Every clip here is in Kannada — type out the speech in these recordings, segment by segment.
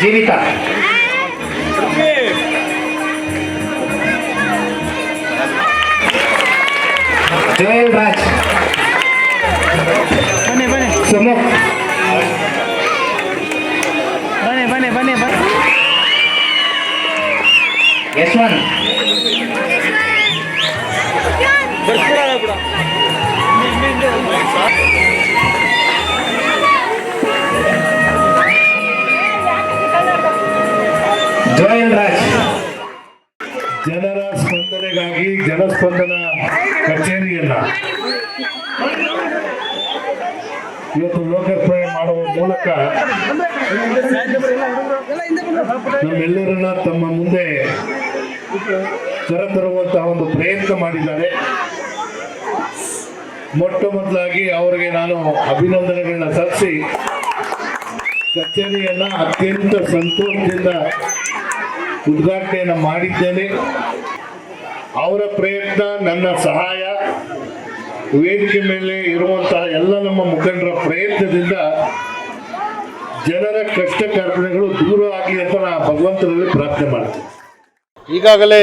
ಜೀವಿತ ಜೋಯಲ್ ರಾಜ್ ಜೋಯಲ್ ರಾಜ್ ಜನರ ಸ್ಪಂದನೆಗಾಗಿ ಜನಸ್ಪಂದನ ಕಚೇರಿಯನ್ನ ಇವತ್ತು ಲೋಕಾರ್ಪಣೆ ಮಾಡುವ ಮೂಲಕ ನಮ್ಮೆಲ್ಲರನ್ನ ತಮ್ಮ ಮುಂದೆ ಕರೆತರುವಂತಹ ಒಂದು ಪ್ರಯತ್ನ ಮಾಡಿದ್ದಾರೆ. ಮೊಟ್ಟ ಮೊದಲಾಗಿ ಅವರಿಗೆ ನಾನು ಅಭಿನಂದನೆಗಳನ್ನ ಸಲ್ಲಿಸಿ ಕಚೇರಿಯನ್ನ ಅತ್ಯಂತ ಸಂತೋಷದಿಂದ ಉದ್ಘಾಟನೆಯನ್ನು ಮಾಡಿದ್ದೇನೆ. ಅವರ ಪ್ರಯತ್ನ, ನನ್ನ ಸಹಾಯ, ವೇದಿಕೆ ಮೇಲೆ ಇರುವಂತಹ ಎಲ್ಲ ನಮ್ಮ ಮುಖಂಡರ ಪ್ರಯತ್ನದಿಂದ ಜನರ ಕಷ್ಟ ಕಾರ್ಪಣೆಗಳು ದೂರ ಆಗಲಿ ಅಂತ ನಾನು ಭಗವಂತನಲ್ಲಿ ಪ್ರಾರ್ಥನೆ ಮಾಡ್ತೀನಿ. ಈಗಾಗಲೇ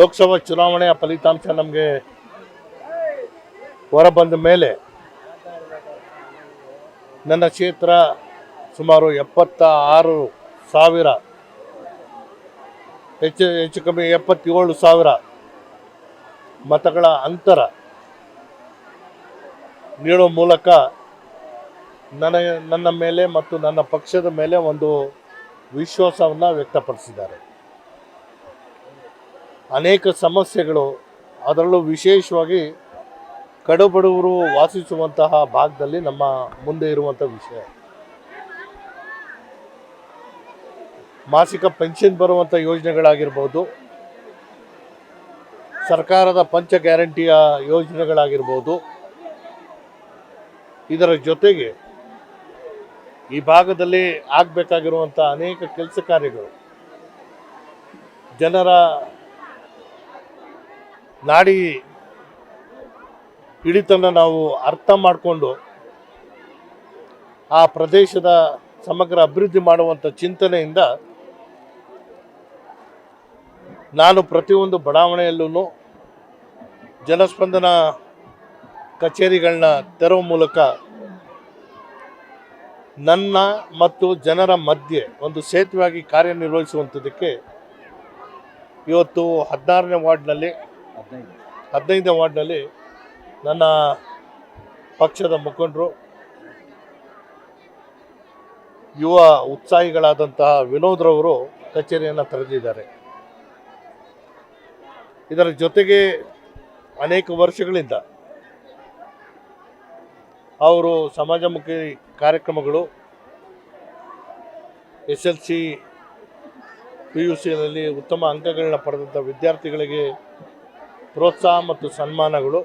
ಲೋಕಸಭಾ ಚುನಾವಣೆಯ ಫಲಿತಾಂಶ ನಮಗೆ ಹೊರಬಂದ ಮೇಲೆ ನನ್ನ ಕ್ಷೇತ್ರ ಸುಮಾರು ಎಪ್ಪತ್ತ ಆರು ಸಾವಿರ ಹೆಚ್ಚು ಹೆಚ್ಚು ಕಮ್ಮಿ ಎಪ್ಪತ್ತೇಳು ಸಾವಿರ ಮತಗಳ ಅಂತರ ನೀಡುವ ಮೂಲಕ ನನ್ನ ನನ್ನ ಮೇಲೆ ಮತ್ತು ನನ್ನ ಪಕ್ಷದ ಮೇಲೆ ಒಂದು ವಿಶ್ವಾಸವನ್ನು ವ್ಯಕ್ತಪಡಿಸಿದ್ದಾರೆ. ಅನೇಕ ಸಮಸ್ಯೆಗಳು ಅದರಲ್ಲೂ ವಿಶೇಷವಾಗಿ ಕಡುಬಡವರು ವಾಸಿಸುವಂತಹ ಭಾಗದಲ್ಲಿ ನಮ್ಮ ಮುಂದೆ ಇರುವಂಥ ವಿಷಯ. ಮಾಸಿಕ ಪೆನ್ಷನ್ ಬರುವಂಥ ಯೋಜನೆಗಳಾಗಿರ್ಬೋದು, ಸರ್ಕಾರದ ಪಂಚ ಗ್ಯಾರಂಟಿಯ ಯೋಜನೆಗಳಾಗಿರ್ಬೋದು, ಇದರ ಜೊತೆಗೆ ಈ ಭಾಗದಲ್ಲಿ ಆಗಬೇಕಾಗಿರುವಂಥ ಅನೇಕ ಕೆಲಸ ಕಾರ್ಯಗಳು, ಜನರ ನಾಡಿ ಹಿಡಿತನ ನಾವು ಅರ್ಥ ಮಾಡಿಕೊಂಡು ಆ ಪ್ರದೇಶದ ಸಮಗ್ರ ಅಭಿವೃದ್ಧಿ ಮಾಡುವಂಥ ಚಿಂತನೆಯಿಂದ ನಾನು ಪ್ರತಿಯೊಂದು ಬಡಾವಣೆಯಲ್ಲೂ ಜನಸ್ಪಂದನ ಕಚೇರಿಗಳನ್ನ ತೆರವ ಮೂಲಕ ನನ್ನ ಮತ್ತು ಜನರ ಮಧ್ಯೆ ಒಂದು ಸೇತುವೆಯಾಗಿ ಕಾರ್ಯನಿರ್ವಹಿಸುವಂಥದ್ದಕ್ಕೆ ಇವತ್ತು ಹದಿನಾರನೇ ವಾರ್ಡ್ನಲ್ಲಿ ಹದಿನೈದನೇ ವಾರ್ಡ್ನಲ್ಲಿ ನನ್ನ ಪಕ್ಷದ ಮುಖಂಡರು, ಯುವ ಉತ್ಸಾಹಿಗಳಾದಂತಹ ವಿನೋದ್ರವರು ಕಚೇರಿಯನ್ನು ತೆರೆದಿದ್ದಾರೆ. ಇದರ ಜೊತೆಗೆ ಅನೇಕ ವರ್ಷಗಳಿಂದ ಅವರು ಸಮಾಜಮುಖಿ ಕಾರ್ಯಕ್ರಮಗಳು, S L C, P U ಸಿಯಲ್ಲಿ ಉತ್ತಮ ಅಂಕಗಳನ್ನ ಪಡೆದಂಥ ವಿದ್ಯಾರ್ಥಿಗಳಿಗೆ ಪ್ರೋತ್ಸಾಹ ಮತ್ತು ಸನ್ಮಾನಗಳು.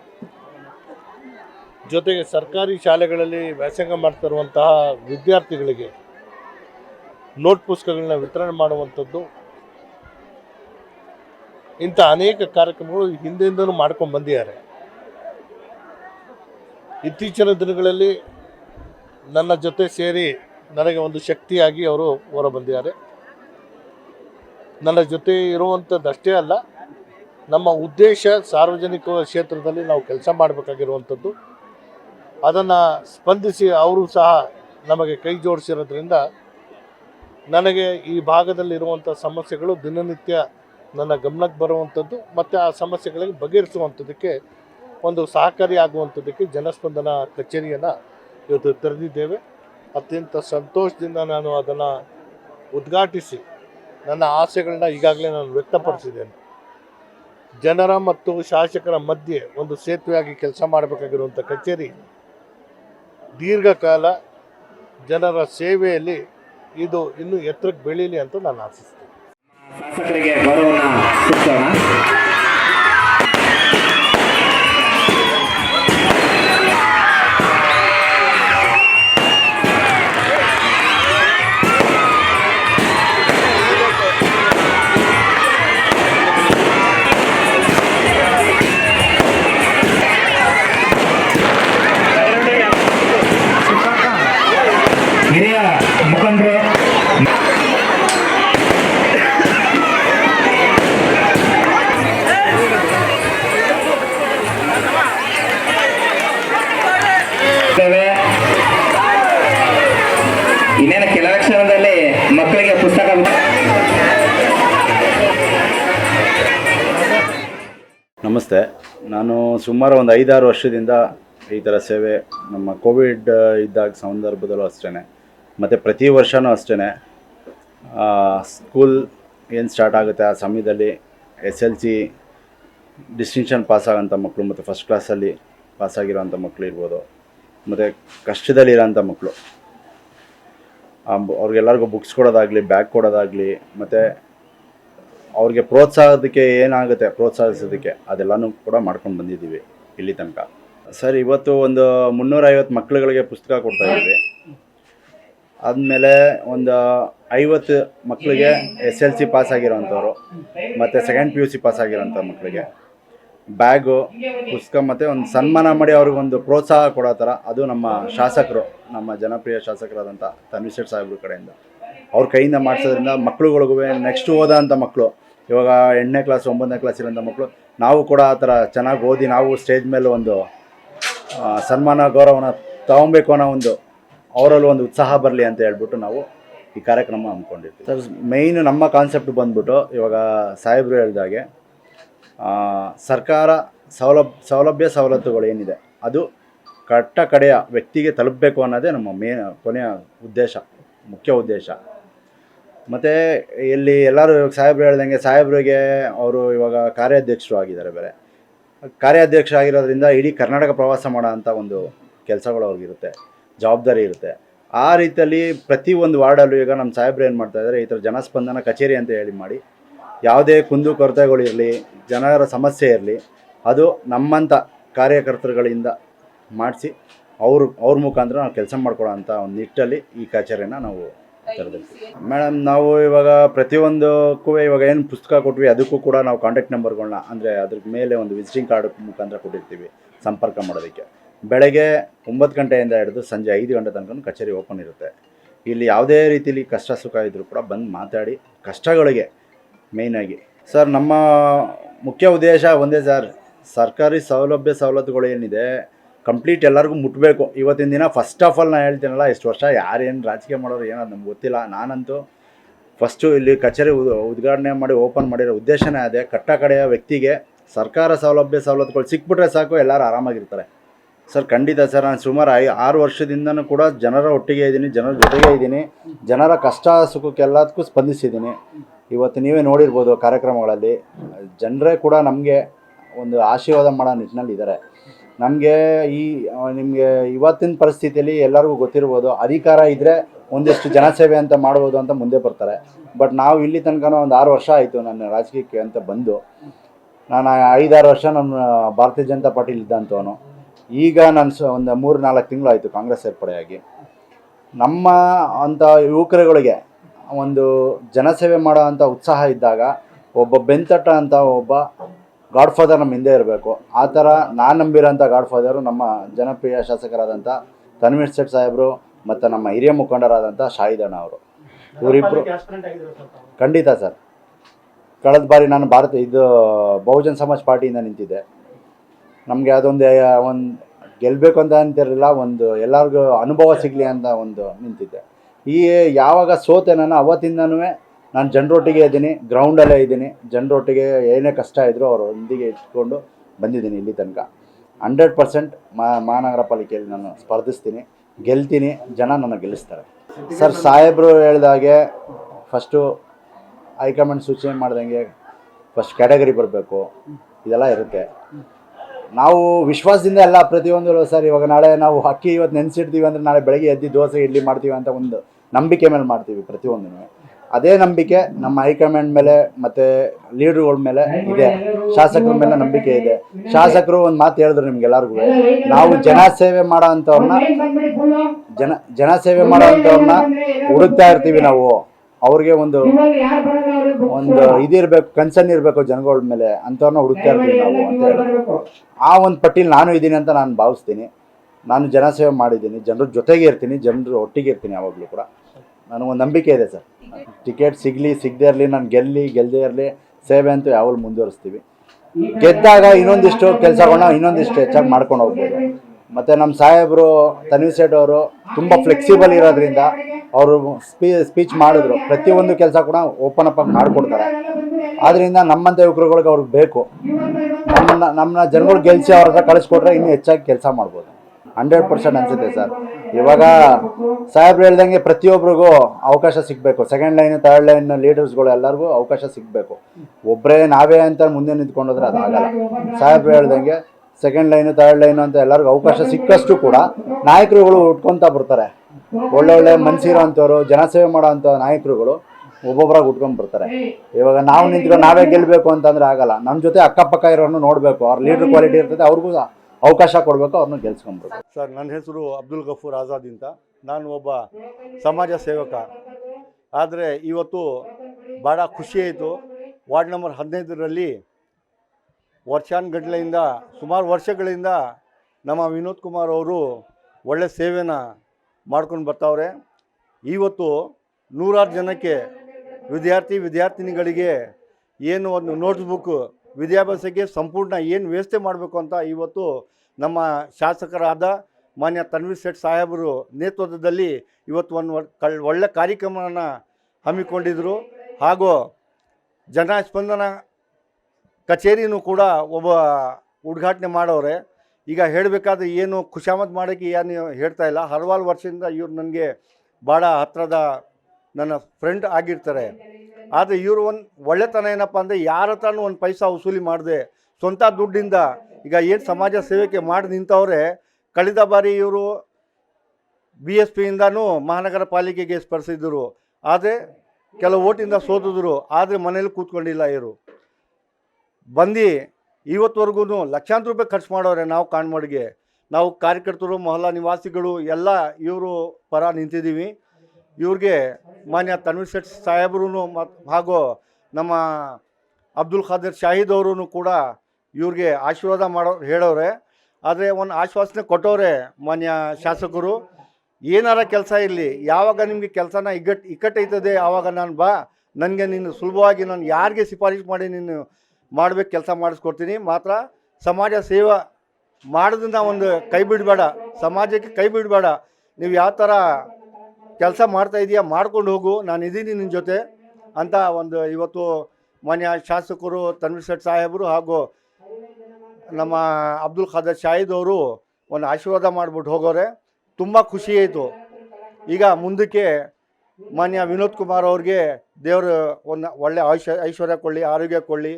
ಜೊತೆಗೆ ಸರ್ಕಾರಿ ಶಾಲೆಗಳಲ್ಲಿ ವ್ಯಾಸಂಗ ಮಾಡ್ತಿರುವಂತಹ ವಿದ್ಯಾರ್ಥಿಗಳಿಗೆ ನೋಟ್ ಪುಸ್ತಕಗಳನ್ನ ವಿತರಣೆ ಮಾಡುವಂಥದ್ದು ಇಂಥ ಅನೇಕ ಕಾರ್ಯಕ್ರಮಗಳು ಹಿಂದೆಯಿಂದಲೂ ಮಾಡ್ಕೊಂಡು ಬಂದಿದ್ದಾರೆ. ಇತ್ತೀಚಿನ ದಿನಗಳಲ್ಲಿ ನನ್ನ ಜೊತೆ ಸೇರಿ ನನಗೆ ಒಂದು ಶಕ್ತಿಯಾಗಿ ಅವರು ಹೊರ ಬಂದಿದ್ದಾರೆ ನನ್ನ ಜೊತೆ ಇರುವಂಥದ್ದಷ್ಟೇ ಅಲ್ಲ, ನಮ್ಮ ಉದ್ದೇಶ ಸಾರ್ವಜನಿಕ ಕ್ಷೇತ್ರದಲ್ಲಿ ನಾವು ಕೆಲಸ ಮಾಡಬೇಕಾಗಿರುವಂಥದ್ದು. ಅದನ್ನು ಸ್ಪಂದಿಸಿ ಅವರು ಸಹ ನಮಗೆ ಕೈ ಜೋಡಿಸಿರೋದ್ರಿಂದ ನನಗೆ ಈ ಭಾಗದಲ್ಲಿರುವಂಥ ಸಮಸ್ಯೆಗಳು ದಿನನಿತ್ಯ ನನ್ನ ಗಮನಕ್ಕೆ ಬರುವಂಥದ್ದು ಮತ್ತು ಆ ಸಮಸ್ಯೆಗಳಿಗೆ ಬಗೆಹರಿಸುವಂಥದ್ದಕ್ಕೆ ಒಂದು ಸಹಕಾರಿ ಆಗುವಂಥದ್ದಕ್ಕೆ ಜನಸ್ಪಂದನ ಕಚೇರಿಯನ್ನು ಇವತ್ತು ತೆರೆದಿದ್ದೇವೆ. ಅತ್ಯಂತ ಸಂತೋಷದಿಂದ ನಾನು ಅದನ್ನು ಉದ್ಘಾಟಿಸಿ ನನ್ನ ಆಸೆಗಳನ್ನ ಈಗಾಗಲೇ ನಾನು ವ್ಯಕ್ತಪಡಿಸಿದ್ದೇನೆ. ಜನರ ಮತ್ತು ಶಾಸಕರ ಮಧ್ಯೆ ಒಂದು ಸೇತುವೆಯಾಗಿ ಕೆಲಸ ಮಾಡಬೇಕಾಗಿರುವಂಥ ಕಚೇರಿ ದೀರ್ಘಕಾಲ ಜನರ ಸೇವೆಯಲ್ಲಿ ಇದು ಇನ್ನೂ ಎತ್ತರಕ್ಕೆ ಬೆಳೀಲಿ ಅಂತ ನಾನು ಆಶಿಸ್ತೇನೆ. ಶಾಸಕರಿಗೆ ಗೌರವನ ಸೂಚಿಸೋಣ ಇನ್ನೇನು ಕೆಲವೇ ಮಕ್ಕಳಿಗೆ ಪುಸ್ತಕ ನಮಸ್ತೆ. ನಾನು ಸುಮಾರು ಒಂದು ಐದಾರು ವರ್ಷದಿಂದ ಈ ಥರ ಸೇವೆ ನಮ್ಮ ಕೋವಿಡ್ ಇದ್ದಾಗ ಸಂದರ್ಭದಲ್ಲೂ ಅಷ್ಟೇ ಮತ್ತು ಪ್ರತಿ ವರ್ಷವೂ ಅಷ್ಟೇ ಸ್ಕೂಲ್ ಏನು ಸ್ಟಾರ್ಟ್ ಆಗುತ್ತೆ ಆ ಸಮಯದಲ್ಲಿ S L C distinction pass ಮಕ್ಕಳು ಮತ್ತು ಫಸ್ಟ್ ಕ್ಲಾಸಲ್ಲಿ ಪಾಸಾಗಿರೋಂಥ ಮಕ್ಕಳು ಇರ್ಬೋದು. ಮತ್ತು ಕಷ್ಟದಲ್ಲಿರೋಂಥ ಮಕ್ಕಳು. ಅವ್ರಿಗೆಲ್ಲರಿಗೂ ಬುಕ್ಸ್ ಕೊಡೋದಾಗಲಿ ಬ್ಯಾಗ್ ಕೊಡೋದಾಗಲಿ, ಮತ್ತು ಅವ್ರಿಗೆ ಪ್ರೋತ್ಸಾಹದಕ್ಕೆ ಏನಾಗುತ್ತೆ, ಪ್ರೋತ್ಸಾಹಿಸೋದಕ್ಕೆ ಅದೆಲ್ಲನೂ ಕೂಡ ಮಾಡ್ಕೊಂಡು ಬಂದಿದ್ದೀವಿ ಇಲ್ಲಿ ತನಕ. ಸರ್, ಇವತ್ತು ಒಂದು ಮುನ್ನೂರೈವತ್ತು ಮಕ್ಕಳುಗಳಿಗೆ ಪುಸ್ತಕ ಕೊಡ್ತಾ ಇದ್ದೀವಿ. ಆದಮೇಲೆ ಒಂದು ಐವತ್ತು ಮಕ್ಕಳಿಗೆ ಎಸ್ ಎಲ್ ಸಿ ಪಾಸ್ ಆಗಿರೋಂಥವ್ರು ಮತ್ತು second P U C pass ಆಗಿರೋಂಥ ಮಕ್ಕಳಿಗೆ ಬ್ಯಾಗು ಪುಸ್ತಕ ಮತ್ತು ಒಂದು ಸನ್ಮಾನ ಮಾಡಿ ಅವ್ರಿಗೊಂದು ಪ್ರೋತ್ಸಾಹ ಕೊಡೋ ಥರ ಅದು ನಮ್ಮ ಶಾಸಕರು ನಮ್ಮ ಜನಪ್ರಿಯ ಶಾಸಕರಾದಂಥ ತನ್ವಿಶೆಟ್ ಸಾಹೇಬ್ರ ಕಡೆಯಿಂದ. ಅವ್ರ ಕೈಯಿಂದ ಮಾಡಿಸೋದ್ರಿಂದ ಮಕ್ಳುಗಳಿಗೂ ನೆಕ್ಸ್ಟ್ ಓದೋಂಥ ಮಕ್ಕಳು ಇವಾಗ ಎಂಟನೇ ಕ್ಲಾಸ್ ಒಂಬತ್ತನೇ ಕ್ಲಾಸ್ ಇರೋಂಥ ಮಕ್ಕಳು ನಾವು ಕೂಡ ಆ ಥರ ಚೆನ್ನಾಗಿ ಓದಿ ನಾವು ಸ್ಟೇಜ್ ಮೇಲೆ ಒಂದು ಸನ್ಮಾನ ಗೌರವನ ತಗೊಬೇಕು ಅನ್ನೋ ಒಂದು ಅವರಲ್ಲಿ ಒಂದು ಉತ್ಸಾಹ ಬರಲಿ ಅಂತ ಹೇಳ್ಬಿಟ್ಟು ನಾವು ಈ ಕಾರ್ಯಕ್ರಮ ಅಂದ್ಕೊಂಡಿರ್ತೀವಿ ಸರ್ ಮೇಯ್ನ್ ನಮ್ಮ ಕಾನ್ಸೆಪ್ಟ್ ಬಂದ್ಬಿಟ್ಟು ಇವಾಗ ಸಾಹೇಬರು ಹೇಳ್ದಾಗೆ ಸರ್ಕಾರ ಸೌಲಭ್ಯ ಸೌಲಭ್ಯ ಸವಲತ್ತುಗಳು ಏನಿದೆ ಅದು ಕಟ್ಟ ಕಡೆಯ ವ್ಯಕ್ತಿಗೆ ತಲುಪಬೇಕು ಅನ್ನೋದೇ ನಮ್ಮ ಮೇ ಕೊನೆಯ ಉದ್ದೇಶ, ಮುಖ್ಯ ಉದ್ದೇಶ. ಮತ್ತು ಇಲ್ಲಿ ಎಲ್ಲರೂ ಇವಾಗ ಸಾಹೇಬ್ರು ಹೇಳ್ದಂಗೆ ಸಾಹೇಬ್ರಿಗೆ ಅವರು ಇವಾಗ ಕಾರ್ಯಾಧ್ಯಕ್ಷರು ಆಗಿದ್ದಾರೆ ಬೇರೆ. ಕಾರ್ಯಾಧ್ಯಕ್ಷ ಆಗಿರೋದ್ರಿಂದ ಇಡೀ ಕರ್ನಾಟಕ ಪ್ರವಾಸ ಮಾಡೋ ಅಂಥ ಒಂದು ಕೆಲಸಗಳು ಅವ್ರಿಗಿರುತ್ತೆ ಜವಾಬ್ದಾರಿ ಇರುತ್ತೆ. ಆ ರೀತಿಯಲ್ಲಿ ಪ್ರತಿ ಒಂದು ವಾರ್ಡಲ್ಲೂ ಈಗ ನಮ್ಮ ಸಾಹೇಬ್ರು ಏನು ಮಾಡ್ತಾ ಇದ್ದಾರೆ, ಈ ಥರ ಜನಸ್ಪಂದನ ಕಚೇರಿ ಅಂತ ಹೇಳಿ ಮಾಡಿ, ಯಾವುದೇ ಕುಂದು ಕೊರತೆಗಳಿರಲಿ ಜನರ ಸಮಸ್ಯೆ ಇರಲಿ, ಅದು ನಮ್ಮಂಥ ಕಾರ್ಯಕರ್ತರುಗಳಿಂದ ಮಾಡಿಸಿ ಅವರು, ಅವ್ರ ಮುಖಾಂತರ ನಾವು ಕೆಲಸ ಮಾಡ್ಕೊಳ್ಳೋ ಅಂಥ ಒಂದು ನಿಟ್ಟಲ್ಲಿ ಈ ಕಚೇರಿನ ನಾವು ತರಬೇಕು ಮೇಡಮ್, ನಾವು ಇವಾಗ ಪ್ರತಿಯೊಂದಕ್ಕೂ ಇವಾಗ ಏನು ಪುಸ್ತಕ ಕೊಟ್ವಿ, ಅದಕ್ಕೂ ಕೂಡ ನಾವು ಕಾಂಟ್ಯಾಕ್ಟ್ ನಂಬರ್ಗಳನ್ನ ಅಂದರೆ ಅದ್ರ ಮೇಲೆ ಒಂದು ವಿಸಿಟಿಂಗ್ ಕಾರ್ಡ್ ಮುಖಾಂತರ ಕೊಟ್ಟಿರ್ತೀವಿ ಸಂಪರ್ಕ ಮಾಡೋದಕ್ಕೆ. ಬೆಳಗ್ಗೆ ಒಂಬತ್ತು ಗಂಟೆಯಿಂದ ಹಿಡಿದು ಸಂಜೆ ಐದು ಗಂಟೆ ತನಕ ಕಚೇರಿ ಓಪನ್ ಇರುತ್ತೆ. ಇಲ್ಲಿ ಯಾವುದೇ ರೀತಿಲಿ ಕಷ್ಟ ಸುಖ ಇದ್ದರೂ ಕೂಡ ಬಂದು ಮಾತಾಡಿ ಕಷ್ಟಗಳಿಗೆ ಮೇಯ್ನಾಗಿ ಸರ್, ನಮ್ಮ ಮುಖ್ಯ ಉದ್ದೇಶ ಒಂದೇ ಸರ್, ಸರ್ಕಾರಿ ಸೌಲಭ್ಯ ಸವಲತ್ತುಗಳು ಏನಿದೆ ಕಂಪ್ಲೀಟ್ ಎಲ್ಲರಿಗೂ ಮುಟ್ಟಬೇಕು ಇವತ್ತಿನ ದಿನ ಫಸ್ಟ್ ಆಫ್ ಆಲ್ ನಾನು ಹೇಳ್ತೀನಲ್ಲ ಎಷ್ಟು ವರ್ಷ ಯಾರೇನು ರಾಜಕೀಯ ಮಾಡೋರು ಏನೋ ನಮ್ಗೆ ಗೊತ್ತಿಲ್ಲ. ನಾನಂತೂ ಫಸ್ಟು ಇಲ್ಲಿ ಕಚೇರಿ ಉದ್- ಉದ್ಘಾಟನೆ ಮಾಡಿ ಓಪನ್ ಮಾಡಿರೋ ಉದ್ದೇಶನೇ ಅದೇ. ಕಟ್ಟ ಕಡೆಯ ವ್ಯಕ್ತಿಗೆ ಸರ್ಕಾರ ಸೌಲಭ್ಯ, ಸವಲತ್ತುಗಳು ಸಿಕ್ಬಿಟ್ರೆ ಸಾಕು, ಎಲ್ಲರೂ ಆರಾಮಾಗಿರ್ತಾರೆ. ಸರ್, ಖಂಡಿತ ಸರ್, ನಾನು ಸುಮಾರು ಐ, ಆರು ವರ್ಷದಿಂದನೂ ಕೂಡ ಜನರ ಒಟ್ಟಿಗೆ ಇದ್ದೀನಿ, ಜನರ ಜೊತೆಗೆ ಇದ್ದೀನಿ, ಜನರ ಕಷ್ಟ ಸುಖಕ್ಕೆಲ್ಲದಕ್ಕೂ ಸ್ಪಂದಿಸಿದ್ದೀನಿ. ಇವತ್ತು ನೀವೇ ನೋಡಿರ್ಬೋದು ಕಾರ್ಯಕ್ರಮಗಳಲ್ಲಿ. ಜನರೇ ಕೂಡ ನಮಗೆ ಒಂದು ಆಶೀರ್ವಾದ ಮಾಡೋ ನಿಟ್ಟಿನಲ್ಲಿ ಇದ್ದಾರೆ. ನಮಗೆ ಈ ನಿಮಗೆ ಇವತ್ತಿನ ಪರಿಸ್ಥಿತಿಯಲ್ಲಿ ಎಲ್ಲರಿಗೂ ಗೊತ್ತಿರ್ಬೋದು, ಅಧಿಕಾರ ಇದ್ದರೆ ಒಂದಿಷ್ಟು ಜನಸೇವೆ ಅಂತ ಮಾಡ್ಬೋದು ಅಂತ ಮುಂದೆ ಬರ್ತಾರೆ. ಬಟ್ ನಾವು ಇಲ್ಲಿ ತನಕ ಒಂದು ಆರು ವರ್ಷ ಆಯಿತು ನನ್ನ ರಾಜಕೀಯಕ್ಕೆ ಅಂತ ಬಂದು. ನಾನು ಐದಾರು ವರ್ಷ ನಮ್ಮ ಭಾರತೀಯ ಜನತಾ ಪಾರ್ಟಿಲಿ ಇದ್ದಂಥವನು ಈಗ ನಾನು ಸ, ಒಂದು ಮೂರು ನಾಲ್ಕು ತಿಂಗಳು ಆಯಿತು ಕಾಂಗ್ರೆಸ್ ಸೇರ್ಪಡೆಯಾಗಿ. ನಮ್ಮ ಅಂಥ ಯುವಕರುಗಳಿಗೆ ಒಂದು ಜನಸೇವೆ ಮಾಡೋ ಅಂಥ ಉತ್ಸಾಹ ಇದ್ದಾಗ, ಒಬ್ಬ ಬೆಂತಟ್ಟ ಅಂತ ಒಬ್ಬ ಗಾಡ್ ಫಾದರ್ ನಮ್ಮ ಹಿಂದೆ ಇರಬೇಕು. ಆ ಥರ ನಾನು ನಂಬಿರೋಂಥ ಗಾಡ್ ಫಾದರು ನಮ್ಮ ಜನಪ್ರಿಯ ಶಾಸಕರಾದಂಥ ತನ್ವೀರ್ ಸೇಠ್ ಸಾಹೇಬರು ಮತ್ತು ನಮ್ಮ ಹಿರಿಯ ಮುಖಂಡರಾದಂಥ ಶಾಹಿದಣ್ಣ ಅವರು. ಇವರಿಬ್ಬರು ಖಂಡಿತ ಸರ್. ಕಳೆದ ಬಾರಿ ನಾನು ಭಾರತ ಇದು ಬಹುಜನ್ ಸಮಾಜ್ ಪಾರ್ಟಿಯಿಂದ ನಿಂತಿದ್ದೆ. ನಮಗೆ ಅದೊಂದು ಒಂದು ಗೆಲ್ಲಬೇಕು ಅಂತ ಅಂತಿರಲಿಲ್ಲ ಒಂದು ಎಲ್ಲರಿಗೂ ಅನುಭವ ಸಿಗಲಿ ಅಂತ ಒಂದು ನಿಂತಿದ್ದೆ. ಈ ಯಾವಾಗ ಸೋತೆ ನಾನು ಅವತ್ತಿಂದನೂ ನಾನು ಜನರೊಟ್ಟಿಗೆ ಇದ್ದೀನಿ, ಗ್ರೌಂಡಲ್ಲೇ ಇದ್ದೀನಿ. ಜನರೊಟ್ಟಿಗೆ ಏನೇ ಕಷ್ಟ ಇದ್ದರೂ ಅವರೊಂದಿಗೆ ಇಟ್ಕೊಂಡು ಬಂದಿದ್ದೀನಿ ಇಲ್ಲಿ ತನಕ. ಹಂಡ್ರೆಡ್ ಪರ್ಸೆಂಟ್ ಮಹಾನಗರ ಪಾಲಿಕೆಯಲ್ಲಿ ನಾನು ಸ್ಪರ್ಧಿಸ್ತೀನಿ, ಗೆಲ್ತೀನಿ, ಜನ ನನ್ನ ಗೆಲ್ಲಿಸ್ತಾರೆ. ಸರ್, ಸಾಹೇಬರು ಹೇಳಿದಾಗೆ ಫಸ್ಟು ಹೈಕಮಾಂಡ್ ಸೂಚನೆ ಮಾಡ್ದಂಗೆ ಫಸ್ಟ್ ಕ್ಯಾಟಗರಿ ಬರಬೇಕು, ಇದೆಲ್ಲ ಇರುತ್ತೆ. ನಾವು ವಿಶ್ವಾಸದಿಂದ ಎಲ್ಲ ಪ್ರತಿಯೊಂದು ಸರ್, ಇವಾಗ ನಾಳೆ ನಾವು ಅಕ್ಕಿ ಇವತ್ತು ನೆನೆಸಿಡ್ತೀವಿ ಅಂದರೆ ನಾಳೆ ಬೆಳಗ್ಗೆ ಎದ್ದು ದೋಸೆ, ಇಡ್ಲಿ ಮಾಡ್ತೀವಿ ಅಂತ ಒಂದು ನಂಬಿಕೆ ಮೇಲೆ ಮಾಡ್ತೀವಿ ಪ್ರತಿಯೊಂದನ್ನು. ಅದೇ ನಂಬಿಕೆ ನಮ್ಮ ಹೈಕಮಾಂಡ್ ಮೇಲೆ ಮತ್ತು ಲೀಡರ್ಗಳ ಮೇಲೆ ಇದೆ. ಶಾಸಕರ ಮೇಲೆ ನಂಬಿಕೆ ಇದೆ. ಶಾಸಕರು ಒಂದು ಮಾತು ಹೇಳಿದ್ರು ನಿಮ್ಗೆಲ್ಲರಿಗೂ. ನಾವು ಜನ ಸೇವೆ ಅಂಥವ್ರನ್ನ ಜನ ಜನ ಸೇವೆ ಅಂಥವ್ರನ್ನ ಹುಡುಕ್ತಾ ಇರ್ತೀವಿ ನಾವು. ಅವ್ರಿಗೆ ಒಂದು ಒಂದು ಇದಿರ್ಬೇಕು ಕನ್ಸರ್ನ್ ಇರಬೇಕು ಜನಗಳ ಮೇಲೆ. ಅಂಥವ್ರನ್ನ ಹುಡುಕ್ತಾ ಇರ್ತೀವಿ ನಾವು ಅಂತ ಹೇಳಿ. ಆ ಒಂದು ಪಟ್ಟಿಲಿ ನಾನು ಇದ್ದೀನಿ ಅಂತ ನಾನು ಭಾವಿಸ್ತೀನಿ. ನಾನು ಜನಸೇವೆ ಮಾಡಿದ್ದೀನಿ. ಜನರ ಜೊತೆಗೆ ಇರ್ತೀನಿ. ಜನರ ಒಟ್ಟಿಗೆ ಇರ್ತೀನಿ ಯಾವಾಗಲೂ ಕೂಡ. ನನಗೊಂದು ನಂಬಿಕೆ ಇದೆ ಸರ್. ಟಿಕೆಟ್ ಸಿಗಲಿ ಸಿಗದೇ ಇರಲಿ ನಾನು ಗೆಲ್ಲಿ ಗೆಲ್ಲದೇ ಇರಲಿ ಸೇವೆ ಅಂತೂ ಯಾವಾಗಲೂ ಮುಂದುವರಿಸ್ತೀವಿ. ಗೆದ್ದಾಗ ಇನ್ನೊಂದಿಷ್ಟು ಕೆಲಸಗಳನ್ನ ಇನ್ನೊಂದಿಷ್ಟು ಹೆಚ್ಚಾಗಿ ಮಾಡ್ಕೊಂಡು ಹೋಗ್ಬೋದು. ಮತ್ತು ನಮ್ಮ ಸಾಹೇಬರು ತನ್ವಿ ಸೇಠ್ ಅವರು ತುಂಬ ಫ್ಲೆಕ್ಸಿಬಲ್ ಇರೋದ್ರಿಂದ ಅವರು ಸ್ಪೀ ಸ್ಪೀಚ್ ಮಾಡಿದ್ರು. ಪ್ರತಿಯೊಂದು ಕೆಲಸ ಕೂಡ ಓಪನ್ ಅಪ್ ಆಗಿ ಮಾಡಿಕೊಡ್ತಾರೆ. ಆದ್ದರಿಂದ ನಮ್ಮಂಥ ಯುವಕರುಗಳಿಗೆ ಅವ್ರಿಗೆ ಬೇಕು. ನಮ್ಮನ್ನ ನಮ್ಮನ್ನ ಜನಗಳು ಗೆಲ್ಲಿಸಿ ಅವ್ರ ಹತ್ರ ಕಳಿಸ್ಕೊಟ್ರೆ ಇನ್ನೂ ಹೆಚ್ಚಾಗಿ ಕೆಲಸ ಮಾಡ್ಬೋದು. ಹಂಡ್ರೆಡ್ ಪರ್ಸೆಂಟ್ ಅನ್ಸುತ್ತೆ ಸರ್. ಇವಾಗ ಸಾಹೇಬ್ರು ಹೇಳ್ದಂಗೆ ಪ್ರತಿಯೊಬ್ಬರಿಗೂ ಅವಕಾಶ ಸಿಗಬೇಕು. ಸೆಕೆಂಡ್ ಲೈನ್ ತರ್ಡ್ ಲೈನ್ ಲೀಡರ್ಸ್ಗಳು ಎಲ್ಲರಿಗೂ ಅವಕಾಶ ಸಿಗಬೇಕು. ಒಬ್ಬರೇ ನಾವೇ ಅಂತ ಮುಂದೆ ನಿಂತ್ಕೊಂಡೋದ್ರೆ ಅದಾಗಲ್ಲ ಸಾಹೇಬ್ರು ಹೇಳ್ದಂಗೆ ಸೆಕೆಂಡ್ ಲೈನು ತರ್ಡ್ ಲೈನು ಅಂತ ಎಲ್ಲರಿಗೂ ಅವಕಾಶ ಸಿಕ್ಕಷ್ಟು ಕೂಡ ನಾಯಕರುಗಳು ಉಟ್ಕೊತಾ ಬರ್ತಾರೆ. ಒಳ್ಳೆ ಒಳ್ಳೆ ಮನ್ಸಿರೋ ಅಂಥವ್ರು, ಜನಸೇವೆ ಮಾಡೋ ಅಂಥ ನಾಯಕರುಗಳು ಒಬ್ಬೊಬ್ಬರಾಗಿ ಉಟ್ಕೊಂಡು ಬರ್ತಾರೆ. ಇವಾಗ ನಾವು ನಿಂತ್ಕೊಂಡು ನಾವೇ ಗೆಲ್ಲಬೇಕು ಅಂತಂದ್ರೆ ಆಗಲ್ಲ. ನಮ್ಮ ಜೊತೆ ಅಕ್ಕಪಕ್ಕ ಇರೋನು ನೋಡಬೇಕು. ಅವ್ರ ಲೀಡರ್ ಕ್ವಾಲಿಟಿ ಇರ್ತದೆ, ಅವ್ರಿಗೂ ಅವಕಾಶ ಕೊಡಬೇಕು, ಅವ್ರನ್ನ ಗೆಲ್ಸ್ಕೊಂಡ್ಬರ್ಬೇಕು ಸರ್, ನನ್ನ ಹೆಸರು ಅಬ್ದುಲ್ ಗಫೂರ್ ಆಜಾದ್ ಅಂತ. ನಾನು ಒಬ್ಬ ಸಮಾಜ ಸೇವಕ. ಆದರೆ ಇವತ್ತು ಭಾಳ ಖುಷಿ ಆಯಿತು. ವಾರ್ಡ್ ನಂಬರ್ ಹದಿನೈದರಲ್ಲಿ ವರ್ಷಾನುಗಟ್ಲೆಯಿಂದ ಸುಮಾರು ವರ್ಷಗಳಿಂದ ನಮ್ಮ ವಿನೋದ್ ಕುಮಾರ್ ಅವರು ಒಳ್ಳೆ ಸೇವೆನ ಮಾಡ್ಕೊಂಡು ಬರ್ತಾವ್ರೆ. ಇವತ್ತು ನೂರಾರು ಜನಕ್ಕೆ ವಿದ್ಯಾರ್ಥಿ, ವಿದ್ಯಾರ್ಥಿನಿಗಳಿಗೆ ಏನು ಒಂದು ನೋಟ್ಸ್ ಬುಕ್ ವಿದ್ಯಾಭ್ಯಾಸಕ್ಕೆ ಸಂಪೂರ್ಣ ಏನು ವ್ಯವಸ್ಥೆ ಮಾಡಬೇಕು ಅಂತ ಇವತ್ತು ನಮ್ಮ ಶಾಸಕರಾದ ಮಾನ್ಯ ತನ್ವೀರ್ ಸೇಠ್ ಸಾಹೇಬರು ನೇತೃತ್ವದಲ್ಲಿ ಇವತ್ತು ಒಂದು ಕಳ್ ಒಳ್ಳೆ ಕಾರ್ಯಕ್ರಮವನ್ನು ಹಮ್ಮಿಕೊಂಡಿದ್ದರು ಹಾಗೂ ಜನಸ್ಪಂದನ ಕಚೇರಿನೂ ಕೂಡ ಒಬ್ಬ ಉದ್ಘಾಟನೆ ಮಾಡೋರೆ. ಈಗ ಹೇಳಬೇಕಾದ್ರೆ ಏನು ಖುಷಾಮದ್ ಮಾಡೋಕ್ಕೆ ಏನು ಹೇಳ್ತಾ ಇಲ್ಲ. ಹಲವಾರು ವರ್ಷದಿಂದ ಇವ್ರು ನನಗೆ ಭಾಳ ಹತ್ತಿರದ ನನ್ನ ಫ್ರೆಂಡ್ ಆಗಿರ್ತಾರೆ. ಆದರೆ ಇವರು ಒಂದು ಒಳ್ಳೆತನ ಏನಪ್ಪ ಅಂದರೆ ಯಾರ ಹತ್ರನೂ ಒಂದು ಪೈಸಾ ವಸೂಲಿ ಮಾಡಿದೆ. ಸ್ವಂತ ದುಡ್ಡಿಂದ. ಈಗ ಏನು ಸಮಾಜ ಸೇವೆಗೆ ಮಾಡಿ ನಿಂತವ್ರೆ, ಕಳೆದ ಬಾರಿ ಇವರು ಬಿ ಎಸ್ ಪಿಯಿಂದನೂ ಮಹಾನಗರ ಪಾಲಿಕೆಗೆ ಸ್ಪರ್ಶಿದ್ದರು ಆದರೆ ಕೆಲವು ಓಟಿಂದ ಸೋತಿದ್ರು. ಆದರೆ ಮನೇಲಿ ಕೂತ್ಕೊಂಡಿಲ್ಲ ಇವರು. ಬಂದು ಇವತ್ತವರೆಗೂ ಲಕ್ಷಾಂತರ ರೂಪಾಯಿ ಖರ್ಚು ಮಾಡೋರೆ ನಾವು ಕಾಣ್ಮಡ್ಗೆ. ನಾವು ಕಾರ್ಯಕರ್ತರು, ಮೊಹಲ್ಲಾ ನಿವಾಸಿಗಳು, ಎಲ್ಲ ಇವರು ಪರ ನಿಂತಿದ್ದೀವಿ. ಇವ್ರಿಗೆ ಮಾನ್ಯ ತನ್ವೀರ್ ಶೆಟ್ ಸಾಹೇಬ್ರು ಹಾಗೂ ನಮ್ಮ ಅಬ್ದುಲ್ ಖಾದರ್ ಶಾಹಿದ್ ಅವರು ಕೂಡ ಇವ್ರಿಗೆ ಆಶೀರ್ವಾದ ಮಾಡೋ ಹೇಳೋರೆ. ಆದರೆ ಒಂದು ಆಶ್ವಾಸನೆ ಕೊಟ್ಟವ್ರೆ ಮಾನ್ಯ ಶಾಸಕರು. ಏನಾರ ಕೆಲಸ ಇರಲಿ, ಯಾವಾಗ ನಿಮಗೆ ಕೆಲಸನ ಇಗ್ಗಟ್ಟು ಇಕ್ಕಟ್ಟೈತದೆ ಆವಾಗ ನಾನು ಬಾ. ನನಗೆ ನೀನು ಸುಲಭವಾಗಿ ನಾನು ಯಾರಿಗೆ ಶಿಫಾರಸು ಮಾಡಿ ನೀನು ಮಾಡಬೇಕು, ಕೆಲಸ ಮಾಡಿಸ್ಕೊಡ್ತೀನಿ. ಮಾತ್ರ ಸಮಾಜ ಸೇವೆ ಮಾಡೋದನ್ನ ಒಂದು ಕೈ ಬಿಡಬೇಡ. ಸಮಾಜಕ್ಕೆ ಕೈ ಬಿಡಬೇಡ. ನೀವು ಯಾವ ಥರ ಕೆಲಸ ಮಾಡ್ತಾ ಇದೆಯಾ, ಮಾಡ್ಕೊಂಡು ಹೋಗು, ನಾನು ಇದ್ದೀನಿ ನಿನ್ನ ಜೊತೆ ಅಂತ ಒಂದು ಇವತ್ತು ಮಾನ್ಯ ಶಾಸಕರು ತನ್ವೀರ್ ಶೆಟ್ ಸಾಹೇಬರು ಹಾಗೂ ನಮ್ಮ ಅಬ್ದುಲ್ ಖಾದರ್ ಶಾಹಿದ್ ಅವರು ಒಂದು ಆಶೀರ್ವಾದ ಮಾಡಿಬಿಟ್ಟು ಹೋಗೋರೆ. ತುಂಬ ಖುಷಿ ಆಯಿತು. ಈಗ ಮುಂದಕ್ಕೆ ಮಾನ್ಯ ವಿನೋದ್ ಕುಮಾರ್ ಅವ್ರಿಗೆ ದೇವರು ಒಂದು ಒಳ್ಳೆ ಐಶ್ವ ಐಶ್ವರ್ಯ ಕೊಳ್ಳಿ ಆರೋಗ್ಯ ಕೊಳ್ಳಿ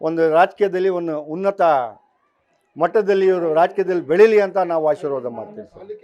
ಒಂದು ರಾಜಕೀಯದಲ್ಲಿ ಒಂದು ಉನ್ನತ ಮಟ್ಟದಲ್ಲಿ ಇವರು ರಾಜಕೀಯದಲ್ಲಿ ಬೆಳೀಲಿ ಅಂತ ನಾವು ಆಶೀರ್ವಾದ ಮಾಡ್ತೀವಿ